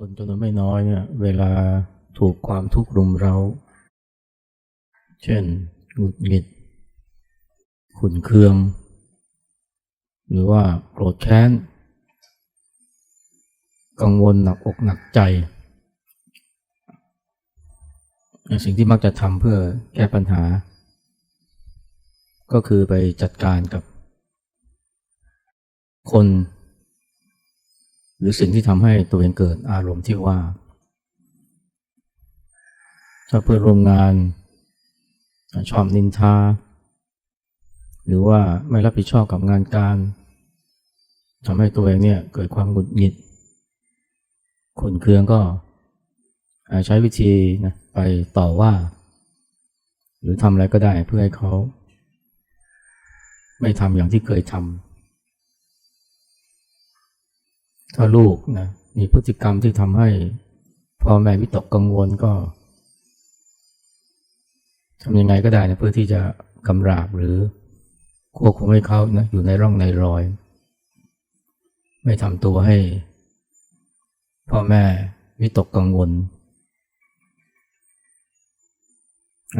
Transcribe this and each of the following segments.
คนจำนวนไม่น้อยเนี่ยเวลาถูกความทุกข์รุมเร้า เช่นหงุดหงิด ขุนเคือง หรือว่าโกรธแค้น กังวลหนักอกหนักใจ สิ่งที่มักจะทำเพื่อแก้ปัญหา ก็คือไปจัดการกับ คน หรือสิ่งที่ทำให้ตัวเองเกิดอารมณ์ที่ว่า ถ้าเพื่อนร่วมงานชอบนินทา หรือว่าไม่รับผิดชอบกับงานการทำให้ตัวเองเนี่ยเกิดความหงุดหงิดขุนเคืองก็ใช้วิธีนะไปต่อว่า หรือทำอะไรก็ได้เพื่อให้เขา ไม่ทำอย่างที่เคยทำ ถ้าลูกนะมีพฤติกรรมที่ทำให้พ่อแม่วิตกกังวลก็ทำยังไงก็ได้นะเพื่อที่จะกำราบหรือควบคุมให้เขานะอยู่ในร่องในรอย ไม่ทำตัวให้พ่อแม่วิตกกังวล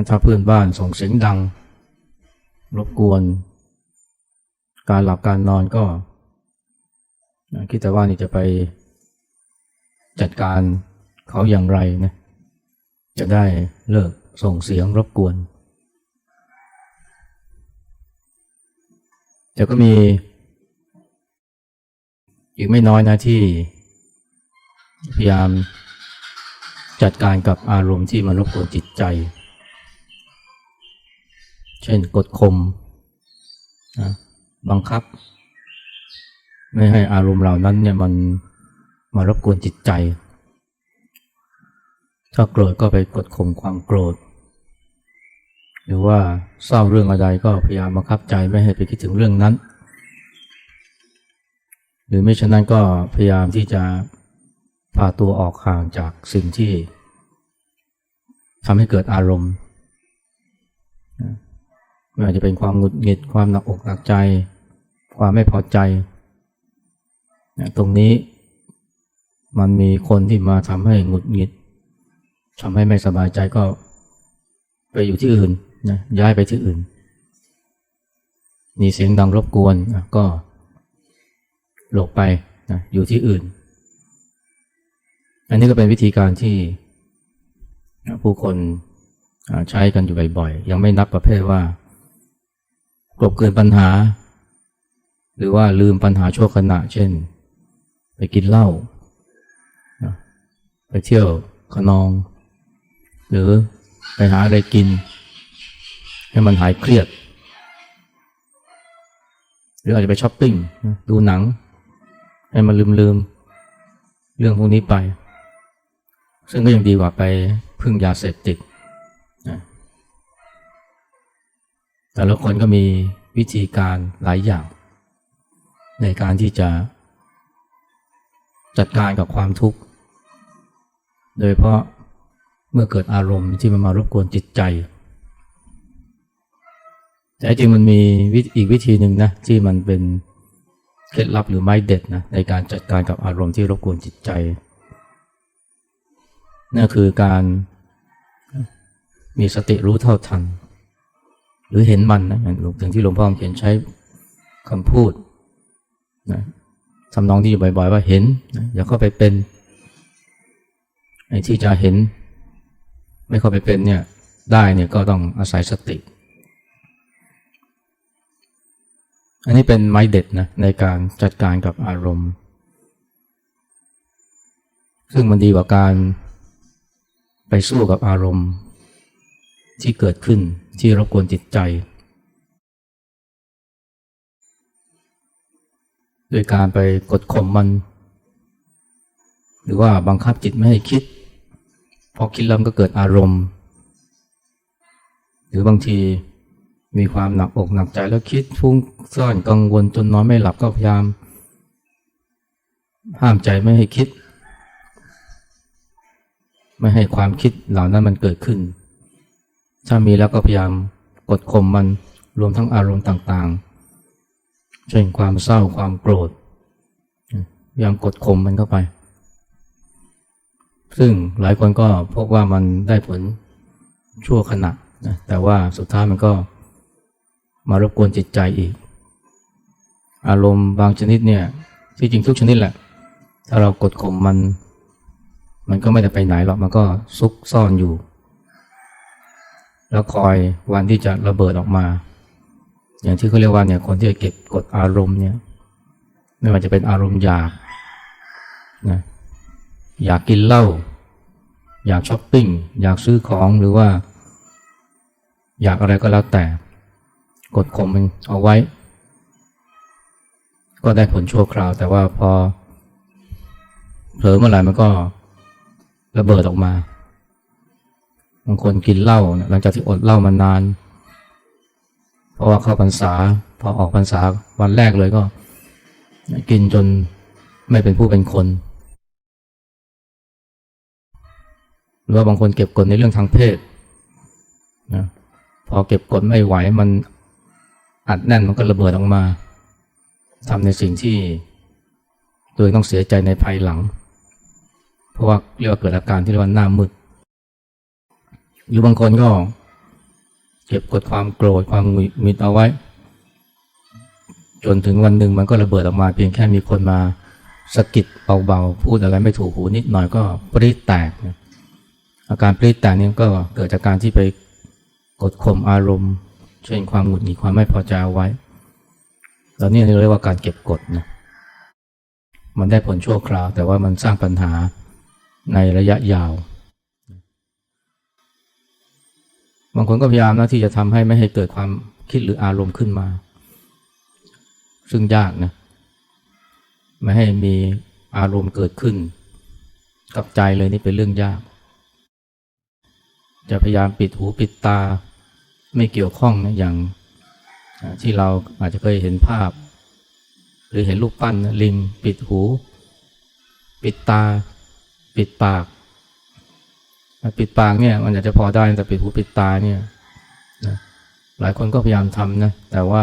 ถ้าเพื่อนบ้านส่งเสียงดัง รบกวน การหลับการนอนก็ คิดแต่ว่านี่จะไปจัดการเขาอย่างไรนะจะได้เลิกส่งเสียงรบกวน แต่ก็มีอีกไม่น้อยนะที่พยายามจัดการกับอารมณ์ที่มันรบกวนจิตใจ เช่นกดข่มนะบังคับ ไม่ให้อารมณ์เหล่านั้นเนี่ยมันมารบกวนจิตใจ ถ้าโกรธก็ไปกดข่มความโกรธ หรือว่าเศร้าเรื่องอะไรก็พยายามบังคับใจไม่ให้ไปคิดถึงเรื่องนั้น หรือไม่ฉะนั้นก็พยายามที่จะพาตัวออกห่างจากสิ่งที่ทำให้เกิดอารมณ์ไม่ว่าจะเป็นความหงุดหงิด ความหนักอกหนักใจ ความไม่พอใจ ตรงนี้มันมีคนที่มาทำให้หงุดหงิดทำให้ไม่สบายใจก็ไปอยู่ที่อื่นนะย้ายไปที่อื่น มีเสียงดังรบกวนก็หลบไปนะอยู่ที่อื่น อันนี้ก็เป็นวิธีการที่ผู้คนใช้กันอยู่บ่อยๆ ยังไม่นับประเภทว่ากลบเกินปัญหา หรือว่าลืมปัญหาชั่วขณะ เช่น ไปกินเหล้าไปเที่ยวขนอง หรือไปหาอะไรกิน ให้มันหายเครียด หรืออาจจะไปช้อปปิ้งดูหนัง ให้มันลืมลืมเรื่องพวกนี้ไป ซึ่งก็ยังดีกว่าไปพึ่งยาเสพติดแต่ละคนก็มีวิธีการหลายอย่าง ในการที่จะ จัดการกับความทุกข์ โดยเพราะเมื่อเกิดอารมณ์ที่มันมารบกวนจิตใจ แต่จริงมันมีอีกวิธีหนึ่งนะที่มันเป็นเคล็ดลับหรือไม้เด็ดนะในการจัดการกับอารมณ์ที่รบกวนจิตใจนั่นคือการมีสติรู้เท่าทัน หรือเห็นมันนะอย่างที่หลวงพ่อเขียนใช้คำพูดนะ ทำนองที่อยู่บ่อย ๆ ว่าเห็นอย่าเข้าไปเป็นไอ้ที่จะเห็น ไม่เข้าไปเป็นเนี่ยได้เนี่ยก็ต้องอาศัยสติ อันนี้เป็นไม้เด็ดนะในการจัดการกับอารมณ์ ซึ่งมันดีกว่าการไปสู้กับอารมณ์ ที่เกิดขึ้นที่รบกวนจิตใจ โดยการไปกดข่มมัน หรือว่าบังคับจิตไม่ให้คิด พอคิดแล้วก็เกิดอารมณ์ หรือบางทีมีความหนักอกหนักใจแล้วคิดฟุ้งซ่อนกังวลจนนอนไม่หลับก็พยายาม ห้ามใจไม่ให้คิด ไม่ให้ความคิดเหล่านั้นมันเกิดขึ้น ถ้ามีแล้วก็พยายามกดข่มมันรวมทั้งอารมณ์ต่างๆ เช่นความเศร้าความโกรธยายามกดข่มมันเข้าไป ซึ่งหลายคนก็พบว่ามันได้ผลชั่วขณะนะแต่ว่าสุดท้ายมันก็มารบกวนจิตใจอีก อารมณ์บางชนิดเนี่ยที่จริงทุกชนิดแหละ ถ้าเรากดข่มมัน มันก็ไม่ได้ไปไหนหรอกมันก็ซุกซ่อนอยู่ แล้วคอยวันที่จะระเบิดออกมา อย่างที่เขาเรียกว่าเนี่ยคนที่จะเก็บกดอารมณ์เนี่ย ไม่ว่าจะเป็นอารมณ์อยากนะอยากกินเหล้าอยากช้อปปิ้งอยากซื้อของหรือว่า อยากอะไรก็แล้วแต่ กดข่มมันเอาไว้ ก็ได้ผลชั่วคราว แต่ว่าพอเผลอเมื่อไหร่มันก็ระเบิดออกมาบางคนกินเหล้าหลังจากที่อดเหล้ามานาน เพราะว่าเข้าพรรษาพอออกพรรษาวันแรกเลยก็ กินจนไม่เป็นผู้เป็นคน หรือว่าบางคนเก็บกดในเรื่องทางเพศนะพอเก็บกดไม่ไหวมันอัดแน่นมันก็ระเบิดออกมาทำในสิ่งที่ตัวเองต้องเสียใจในภายหลัง เพราะว่าเรียกว่าเกิดอาการที่เรียกว่าหน้ามืดหรือบางคนก็ เก็บกดความโกรธความหงุดหงิดเอาไว้ จนถึงวันหนึ่งมันก็ระเบิดออกมา เพียงแค่มีคนมาสะกิดเบาๆพูดอะไรไม่ถูกหูนิดหน่อยก็ปริแตก อาการปริแตกนี่ก็เกิดจากการที่ไปกดข่มอารมณ์ เช่นความหงุดหงิดความไม่พอใจเอาไว้แล้วนี่เรียกว่าการเก็บกดนะมันได้ผลชั่วคราว แต่ว่ามันสร้างปัญหาในระยะยาว บางคนก็พยายามนะที่จะทำให้ไม่ให้เกิดความคิดหรืออารมณ์ขึ้นมา ซึ่งยากนะไม่ให้มีอารมณ์เกิดขึ้น กับใจเลยนี่เป็นเรื่องยาก จะพยายามปิดหูปิดตาไม่เกี่ยวข้องนะอย่างที่เราอาจจะเคยเห็นภาพ หรือเห็นรูปปั้นนะลิง ปิดหู ปิดตา ปิดปาก ปิดปากเนี่ย มันอาจจะพอได้แต่ปิดหูปิดตาเนี่ยนะหลายคนก็พยายามทำนะ แต่ว่า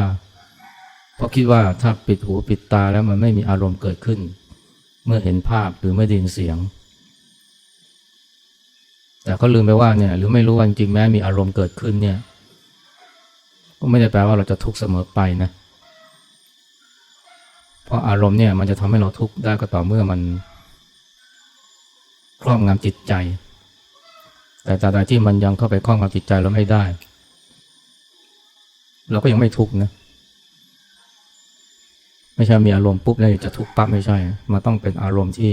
เพราะคิดว่าถ้าปิดหูปิดตาแล้วมันไม่มีอารมณ์เกิดขึ้น เมื่อเห็นภาพหรือเมื่อได้ยินเสียง แต่ก็ลืมไปว่าเนี่ย หรือไม่รู้ว่าจริงแม้มีอารมณ์เกิดขึ้นเนี่ย ก็ไม่ได้แปลว่าเราจะทุกข์เสมอไปนะ เพราะอารมณ์เนี่ยมันจะทำให้เราทุกข์ได้ก็ต่อเมื่อมันครอบงำจิตใจ แต่ตราบใดที่มันยังเข้าไปครอบงำจิตใจเราไม่ได้ เราก็ยังไม่ทุกข์นะ ไม่ใช่มีอารมณ์ปุ๊บแล้วจะทุกข์ปั๊บไม่ใช่ มันต้องเป็นอารมณ์ที่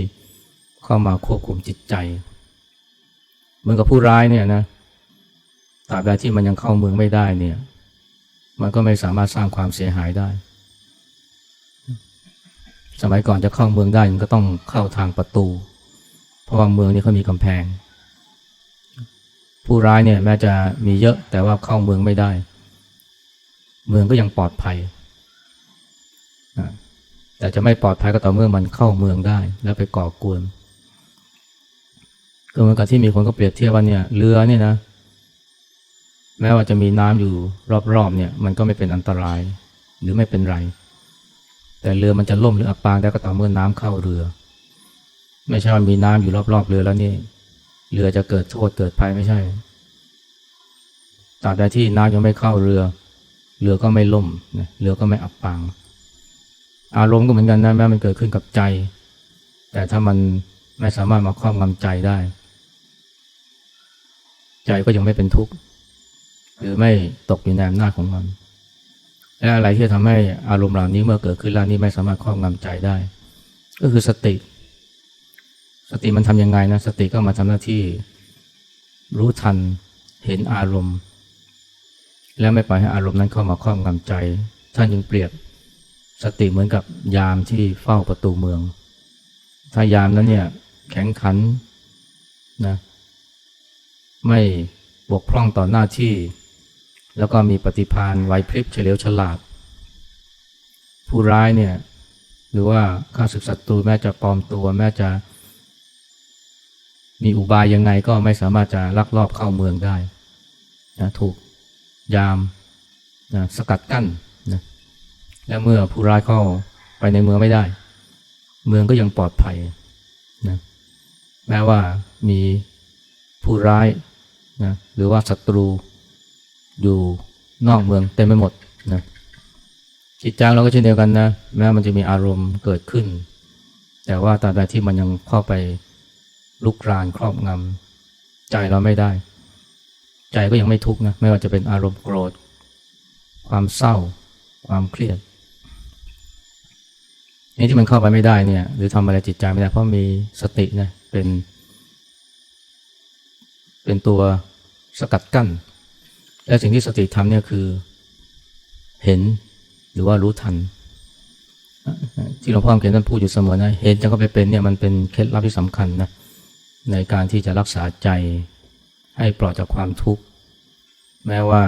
เข้ามาควบคุมจิตใจ เหมือนกับผู้ร้ายเนี่ยนะตราบใดที่มันยังเข้าเมืองไม่ได้เนี่ย มันก็ไม่สามารถสร้างความเสียหายได้ สมัยก่อนจะเข้าเมืองได้มันก็ต้องเข้าทางประตู เพราะว่าเมืองนี้เขามีกำแพง ผู้ร้ายเนี่ยแม้จะมีเยอะแต่ว่าเข้าเมืองไม่ได้ เมืองก็ยังปลอดภัย แต่จะไม่ปลอดภัยก็ต่อเมื่อมันเข้าเมืองได้ แล้วไปก่อกวนก็เหมือนกับที่มีคนก็เปรียบเทียบว่าเนี่ยเรือเนี่ยนะแม้ว่าจะมีน้ำอยู่รอบๆเนี่ยมันก็ไม่เป็นอันตราย หรือไม่เป็นไร แต่เรือมันจะล่มหรืออับปางได้ก็ต่อเมื่อน้ำเข้าเรือ ไม่ใช่ว่ามีน้ำอยู่รอบๆเรือแล้วนี่ เรือจะเกิดโทษเกิดภัยไม่ใช่ตราบใดที่น้ำยังไม่เข้าเรือ เรือก็ไม่ล่มเรือก็ไม่อับปาง อารมณ์ก็เหมือนกันนะแม้มันเกิดขึ้นกับใจ แต่ถ้ามันไม่สามารถมาครอบงำใจได้ ใจก็ยังไม่เป็นทุกข์หรือไม่ตกอยู่ในอำนาจของมัน และอะไรที่ทำให้อารมณ์เหล่านี้เมื่อเกิดขึ้นแล้วนี้ไม่สามารถครอบงำใจได้ ก็คือสติ สติมันทำยังไงนะสติก็มาทำหน้าที่รู้ทันเห็นอารมณ์ แล้วไม่ปล่อยให้อารมณ์นั้นเข้ามาครอบงำใจ ท่านยังเปรียบสติเหมือนกับยามที่เฝ้าประตูเมือง ถ้ายามนั้นเนี่ยแข็งขันนะไม่บกพร่องต่อหน้าที่ แล้วก็มีปฏิภาณไหวพริบเฉลียวฉลาด ผู้ร้ายเนี่ยหรือว่าข้าศึกศัตรูแม้จะปลอมตัวแม้จะ มีอุบายยังไงก็ไม่สามารถจะลักลอบเข้าเมืองได้นะถูกยามนะสกัดกั้นนะและเมื่อผู้ร้ายเข้าไปในเมืองไม่ได้ เมืองก็ยังปลอดภัยนะแม้ว่ามีผู้ร้ายนะหรือว่าศัตรูอยู่นอกเมืองเต็มไปหมดนะจิตใจเราก็เช่นเดียวกันนะ แม้มันจะมีอารมณ์เกิดขึ้น แต่ว่าตราบใดที่มันยังเข้าไป ลุกรานครอบงำใจเราไม่ได้ ใจก็ยังไม่ทุกข์นะไม่ว่าจะเป็นอารมณ์โกรธ ความเศร้า ความเครียดนี่ที่มันเข้าไปไม่ได้เนี่ย หรือทำอะไรจิตใจไม่ได้เพราะมีสตินะเป็น เป็นตัวสกัดกั้น และสิ่งที่สติทำเนี่ยคือเห็นหรือว่ารู้ทันที่หลวงพ่อเขียนท่านพูดอยู่เสมอนะ เห็นจะก็ไปเป็นเนี่ยมันเป็นเคล็ดลับที่สำคัญนะ ในการที่จะรักษาใจให้ปลอดจากความทุกข์ แม้ว่า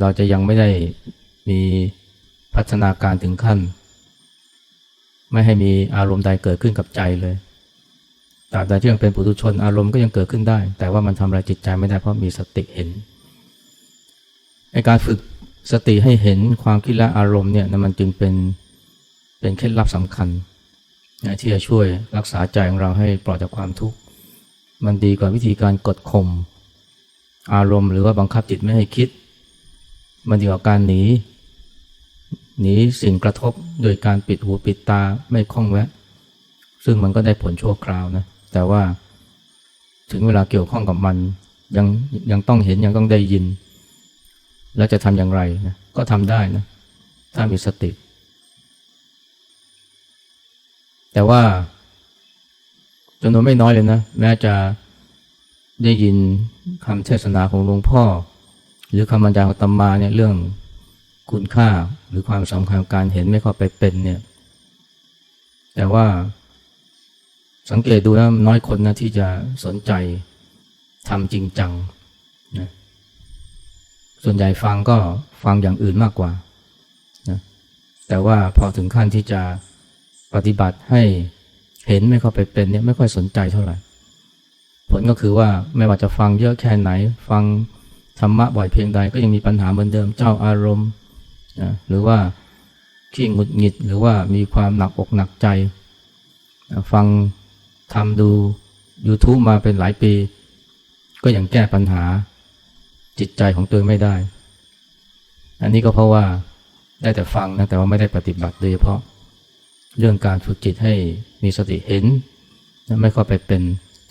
เราจะยังไม่ได้มีพัฒนาการถึงขั้น ไม่ให้มีอารมณ์ใดเกิดขึ้นกับใจเลยตราบใดที่ยังเป็นปุถุชนอารมณ์ก็ยังเกิดขึ้นได้ แต่ว่ามันทำอะไรจิตใจไม่ได้เพราะมีสติเห็นในการฝึกสติให้เห็นความคิดและอารมณ์เนี่ยมันจึงเป็นเป็นเคล็ดลับสำคัญนที่จะช่วยรักษาใจของเราให้ปลอดจากความทุกข์ มันดีกว่าวิธีการกดข่มอารมณ์หรือว่าบังคับจิตไม่ให้คิด มันดีกว่าการหนีหนีสิ่งกระทบโดยการปิดหูปิดตาไม่คล้องแวะ ซึ่งมันก็ได้ผลชั่วคราวนะแต่ว่าถึงเวลาเกี่ยวข้องกับมันยังยังต้องเห็นยังต้องได้ยิน แล้วจะทำอย่างไรนะก็ทำได้นะถ้ามีสติ แต่ว่า จำนวนไม่น้อยเลยนะ แม้จะได้ยินคำเทศนาของหลวงพ่อ หรือคำบรรยายของตมาเนี่ยเรื่องคุณค่าหรือความสำคัญการเห็นไม่เข้าไปเป็นเนี่ย แต่ว่าสังเกตดูนะน้อยคนนะที่จะสนใจทำจริงจังนะส่วนใหญ่ฟังก็ฟังอย่างอื่นมากกว่านะแต่ว่าพอถึงขั้นที่จะปฏิบัติให้ เห็นไม่เข้าไปเป็นเนี่ยไม่ค่อยสนใจเท่าไหร่ ผลก็คือว่าไม่ว่าจะฟังเยอะแค่ไหน ฟังธรรมะบ่อยเพียงใดก็ยังมีปัญหาเหมือนเดิมเจ้าอารมณ์นะหรือว่าขี้หงุดหงิดหรือว่ามีความหนักอกหนักใจ ฟังทำดู YouTube มาเป็นหลายปี ก็ยังแก้ปัญหาจิตใจของตัวไม่ได้ อันนี้ก็เพราะว่าได้แต่ฟังนะแต่ว่าไม่ได้ปฏิบัติโดยเฉพาะ เรื่องการฝึกจิตให้มีสติเห็นไม่เข้าไปเป็น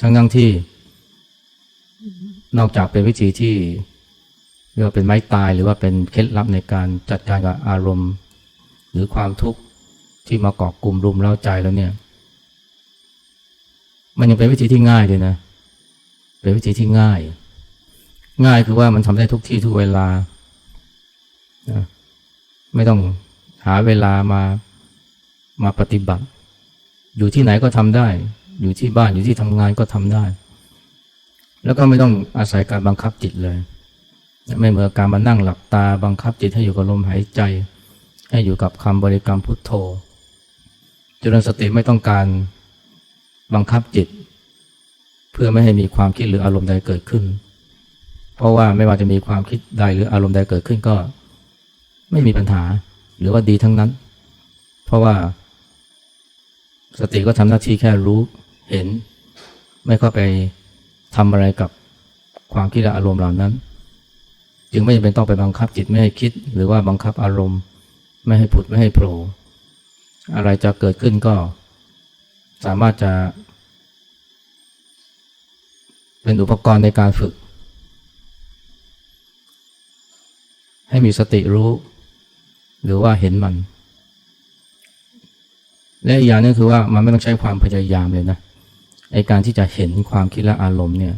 ทั้งทั้งที่ นอกจากเป็นวิธีที่เรียกว่าเป็นไม้ตายหรือว่าเป็นเคล็ดลับในการจัดการกับอารมณ์ หรือความทุกข์ที่มาเกาะกลุ่มรุมเร้าใจแล้วเนี่ย มันยังเป็นวิธีที่ง่ายเลยนะ เป็นวิธีที่ง่าย ง่ายคือว่ามันทำได้ทุกที่ทุกเวลานะไม่ต้องหาเวลามา มาปฏิบัติ อยู่ที่ไหนก็ทำได้ อยู่ที่บ้านอยู่ที่ทำงานก็ทำได้ แล้วก็ไม่ต้องอาศัยการบังคับจิตเลย ไม่เหมือนการมานั่งหลับตาบังคับจิตให้อยู่กับลมหายใจ ให้อยู่กับคำบริกรรมพุทโธจริญสติไม่ต้องการบังคับจิต เพื่อไม่ให้มีความคิดหรืออารมณ์ใดเกิดขึ้น เพราะว่าไม่ว่าจะมีความคิดใดหรืออารมณ์ใดเกิดขึ้นก็ ไม่มีปัญหาหรือว่าดีทั้งนั้น เพราะว่า สติก็ทำหน้าที่แค่รู้เห็น ไม่เข้าไปทำอะไรกับความคิดและอารมณ์เหล่านั้น จึงไม่จำเป็นต้องไปบังคับจิตไม่ให้คิด หรือว่าบังคับอารมณ์ ไม่ให้ผุดไม่ให้โผล่อะไรจะเกิดขึ้นก็ สามารถจะ เป็นอุปกรณ์ในการฝึก ให้มีสติรู้ หรือว่าเห็นมัน และอีกอย่างนึงคือว่ามันไม่ต้องใช้ความพยายามเลยนะไอการที่จะเห็นความคิดและอารมณ์เนี่ย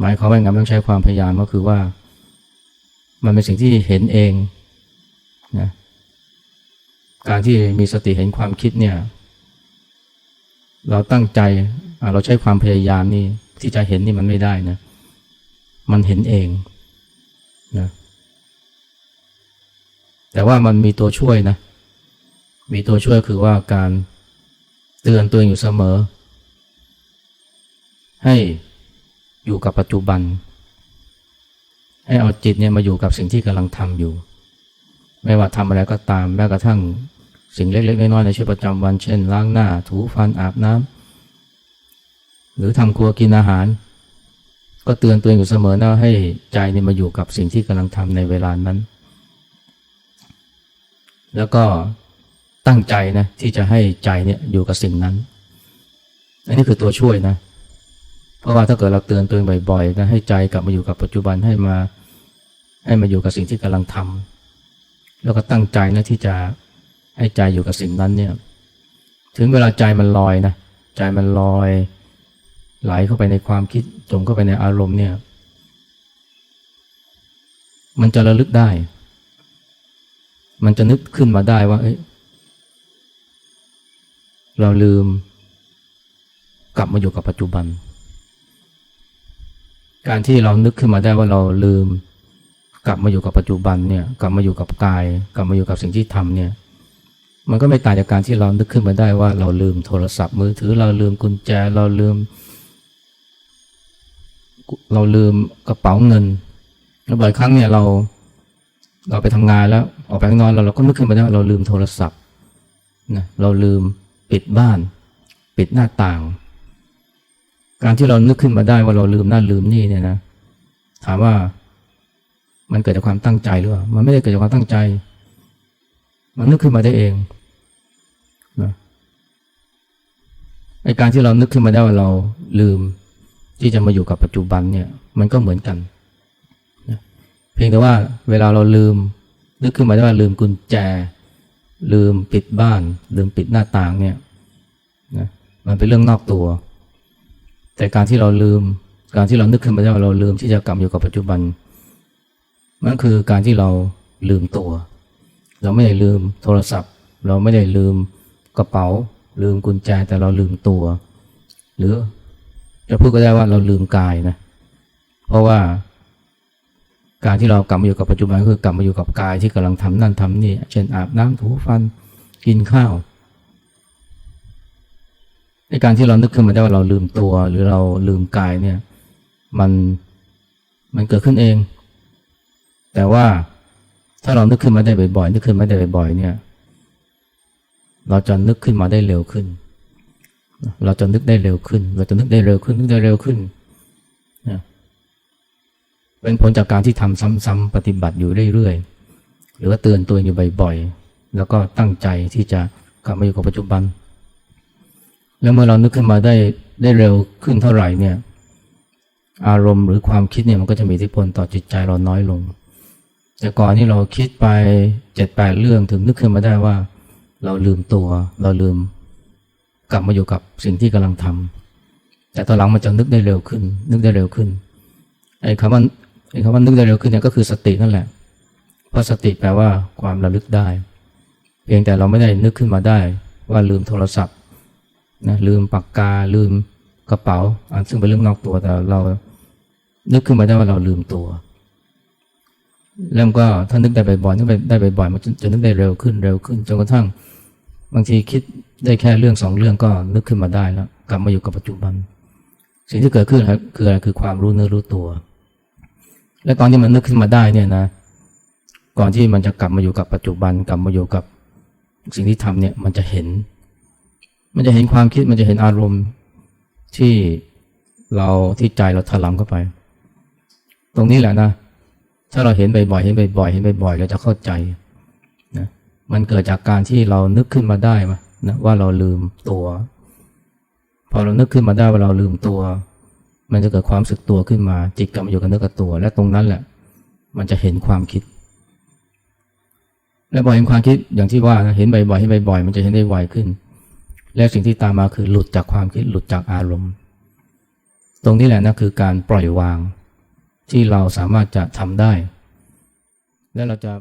หมายความว่าไงไม่ต้องใช้ความพยายามก็คือว่า มันเป็นสิ่งที่เห็นเองนะการที่มีสติเห็นความคิดเนี่ย เราตั้งใจเราใช้ความพยายามนี่ที่จะเห็นนี่มันไม่ได้นะมันเห็นเองนะแต่ว่ามันมีตัวช่วยนะ มีตัวช่วยคือว่าการเตือนตัวองอยู่เสมอ ให้อยู่กับปัจจุบัน ให้เอาจิตเนี่ยมาอยู่กับสิ่งที่กำลังทำอยู่ ไม่ว่าทำอะไรก็ตามแม้กระทั่งสิ่งเล็กๆน้อยๆในชีวิตประจำวัน เช่น ล้างหน้า ถูฟันอาบน้ำหรือทำครัวกินอาหาร ก็เตือนตัวเองอยู่เสมอนะให้ใจนี่มาอยู่กับสิ่งที่กำลังทำในเวลานั้น แล้วก็ ตั้งใจนะที่จะให้ใจเนี่ยอยู่กับสิ่งนั้น อันนี้คือตัวช่วยนะ เพราะว่าถ้าเกิดเราเตือนตัวเองบ่อยๆนะให้ใจกลับมาอยู่กับปัจจุบันให้มา ให้มาอยู่กับสิ่งที่กำลังทำแล้วก็ตั้งใจนะที่จะให้ใจอยู่กับสิ่งนั้นเนี่ย ถึงเวลาใจมันลอยนะใจมันลอย ไหลเข้าไปในความคิดจมเข้าไปในอารมณ์เนี่ย มันจะระลึกได้ มันจะนึกขึ้นมาได้ว่า เอ้ย เราลืม กลับมาอยู่กับปัจจุบัน การที่เรานึกขึ้นมาได้ว่าเราลืม กลับมาอยู่กับปัจจุบันเนี่ย กลับมาอยู่กับกาย กลับมาอยู่กับสิ่งที่ทำเนี่ย มันก็ไม่ต่างจากการที่เรานึกขึ้นมาได้ว่าเราลืมโทรศัพท์มือถือเราลืมกุญแจเราลืม เราลืมกระเป๋าเงินแล้วบ่อยครั้งเนี่ยเราเราไปทำงานแล้วออกไปข้างนอกเราเราก็นึกขึ้นมาได้ว่าเราลืมโทรศัพท์นะเราลืม ปิดบ้าน ปิดหน้าต่าง การที่เรานึกขึ้นมาได้ว่าเราลืมนั่นลืมนี่เนี่ยนะ ถามว่ามันเกิดจากความตั้งใจหรือเปล่า มันไม่ได้เกิดจากความตั้งใจ มันนึกขึ้นมาได้เองนะไอการที่เรานึกขึ้นมาได้ว่าเราลืมที่จะมาอยู่กับปัจจุบันเนี่ย มันก็เหมือนกันนะเพียงแต่ว่าเวลาเราลืม นึกขึ้นมาได้ว่าลืมกุญแจ ลืมปิดบ้าน ลืมปิดหน้าต่างเนี่ยนะมันเป็นเรื่องนอกตัว แต่การที่เราลืม การที่เรานึกขึ้นมาได้ว่าเราลืมที่จะกลับอยู่กับปัจจุบันนั่นคือการที่เราลืมตัว เราไม่ได้ลืมโทรศัพท์ เราไม่ได้ลืมกระเป๋า ลืมกุญแจแต่เราลืมตัว หรือจะพูดก็ได้ว่าเราลืมกายนะเพราะว่า การที่เรากลับมาอยู่กับปัจจุบันคือกลับมาอยู่กับกายที่กำลังทำนั่นทำนี่ เช่นอาบน้ำถูฟันกินข้าว ในการที่เรานึกขึ้นมาได้ว่าเราลืมตัวหรือเราลืมกายเนี่ย มันมันเกิดขึ้นเอง แต่ว่าถ้าเรานึกขึ้นมาได้บ่อยๆนึกขึ้นมาได้บ่อยๆเนี่ย เราจะนึกขึ้นมาได้เร็วขึ้น เราจะนึกได้เร็วขึ้น เราจะนึกได้เร็วขึ้นนึกได้เร็วขึ้นน เป็นผลจากการที่ทำซ้ำๆปฏิบัติอยู่เรื่อยๆ หรือว่าเตือนตัวเองอยู่บ่อยๆ แล้วก็ตั้งใจที่จะกลับมาอยู่กับปัจจุบัน แล้วเมื่อเรานึกขึ้นมาได้ได้เร็วขึ้นเท่าไหร่เนี่ย อารมณ์หรือความคิดเนี่ยมันก็จะมีอิทธิพลต่อจิตใจเราน้อยลง แต่ก่อนที่เราคิดไปเจ็ดแปดเรื่องถึงนึกขึ้นมาได้ว่า เราลืมตัว เราลืม กลับมาอยู่กับสิ่งที่กำลังทำแต่ตอนหลังมันจะนึกได้เร็วขึ้น นึกได้เร็วขึ้นไอ้คำว่า ไอ้คำว่านึกได้เร็วขึ้นเนี่ยก็คือสตินั่นแหละ เพราะสติแปลว่าความระลึกได้ เพียงแต่เราไม่ได้นึกขึ้นมาได้ว่าลืมโทรศัพท์นะลืมปากกาลืมกระเป๋าอันซึ่งเป็นเรื่องนอกตัวแต่เรานึกขึ้นมาได้ว่าเราลืมตัวแล้วก็ถ้านึกได้บ่อยๆนึกได้บ่อยๆมันจะนึกได้เร็วขึ้นเร็วขึ้นจนกระทั่ง บางทีคิดได้แค่เรื่องสองเรื่องก็นึกขึ้นมาได้แล้ว กลับมาอยู่กับปัจจุบัน สิ่งที่เกิดขึ้นคืออะไรคือความรู้เนื้อรู้ตัว และตอนที่มันนึกขึ้นมาได้เนี่ยนะ ก่อนที่มันจะกลับมาอยู่กับปัจจุบันกลับมาอยู่กับสิ่งที่ทำเนี่ยมันจะเห็น มันจะเห็นความคิดมันจะเห็นอารมณ์ที่เราที่ใจเราถลำเข้าไป ตรงนี้แหละนะ ถ้าเราเห็นบ่อยๆเห็นบ่อยๆเห็นบ่อยๆเราจะเข้าใจนะมันเกิดจากการที่เรานึกขึ้นมาได้มนะว่าเราลืมตัว พอเรานึกขึ้นมาได้ว่าเราลืมตัว มันจะเกิดความสึกตัวขึ้นมา จิตกลับมาอยู่กับเนื้อกับตัว และตรงนั้นแหละ มันจะเห็นความคิด และบ่อยเห็นความคิดอย่างที่ว่าเห็นบ่อยๆเห็นบ่อยๆมันจะเห็นได้ไวขึ้น และสิ่งที่ตามมาคือหลุดจากความคิดหลุดจากอารมณ์ ตรงนี้แหละนะคือการปล่อยวาง ที่เราสามารถจะทำได้ และเราจะ